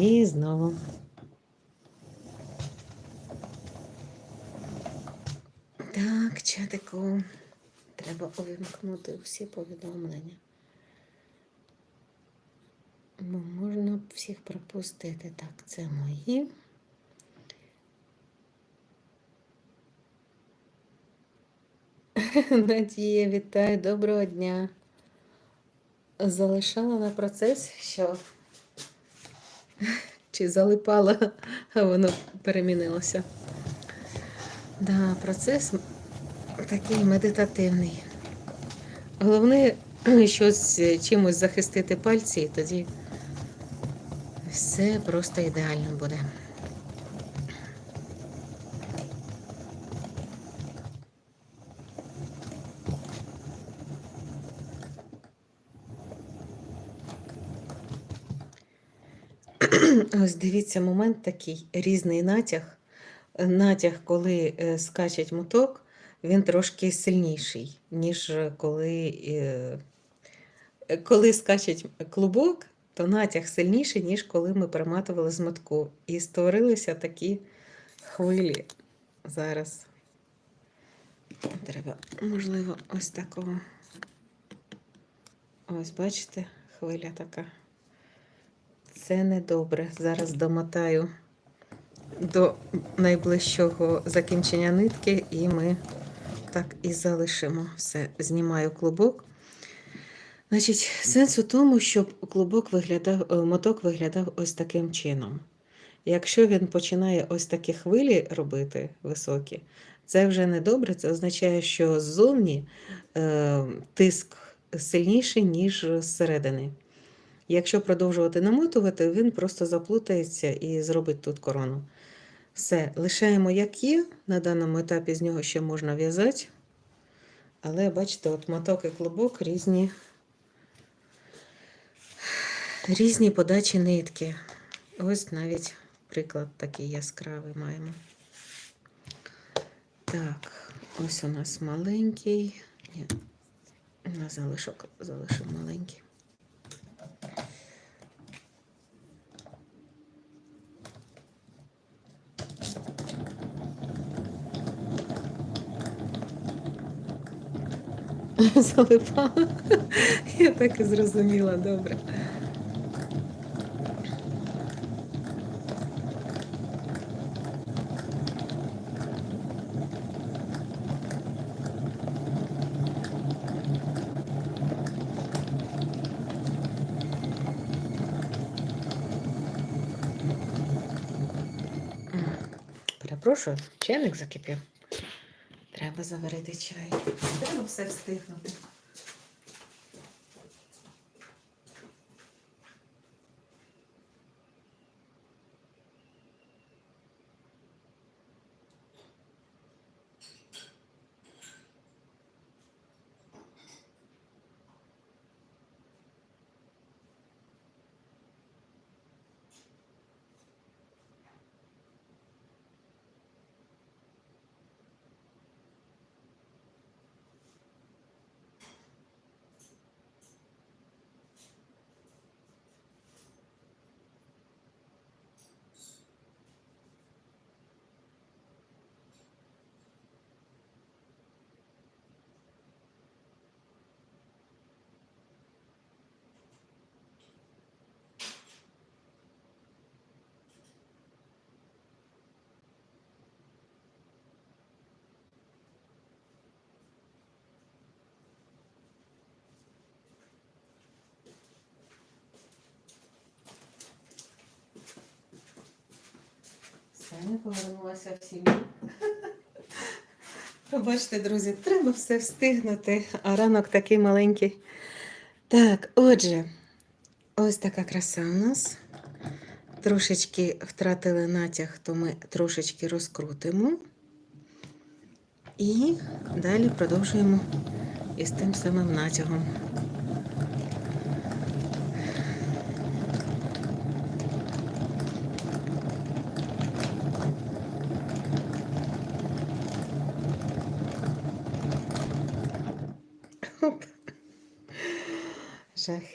І знову. Так, чатику. Треба увімкнути всі повідомлення. Бо можна всіх пропустити. Так, це мої. Надія, вітаю, доброго дня. Залишала на процес, що чи залипала, а воно перемінилося. Да, процес такий медитативний. Головне щось чимось захистити пальці, і тоді все просто ідеально буде. Ось дивіться, момент такий різний натяг. Натяг, коли е, скачить моток, він трошки сильніший, ніж коли, е, коли скачить клубок, то натяг сильніший, ніж коли ми перематували з мотку. І створилися такі хвилі зараз. Треба, можливо, ось такого. Ось, бачите, хвиля така. Це недобре. Зараз домотаю до найближчого закінчення нитки, і ми так і залишимо. Все, знімаю клубок. Значить, сенс у тому, щоб клубок виглядав, е, моток виглядав ось таким чином. Якщо він починає ось такі хвилі робити високі, це вже не добре, це означає, що ззовні е, тиск сильніший, ніж зсередини. Якщо продовжувати намотувати, він просто заплутається і зробить тут корону. Все, лишаємо, як є. На даному етапі з нього ще можна в'язати. Але бачите, от моток і клубок різні, різні подачі нитки. Ось навіть приклад такий яскравий маємо. Так, ось у нас маленький. Ні, на залишок залишив маленький. Залипала. Я так і зрозуміла, добре. Перепрошую, чайник закипів. Треба заварити чай. Треба все встигнути. Не повернулася в сім'ю. Пробачте, друзі, треба все встигнути, а ранок такий маленький. Так, отже, ось така краса у нас. Трошечки втратили натяг, то ми трошечки розкрутимо. І далі продовжуємо із тим самим натягом. mensaje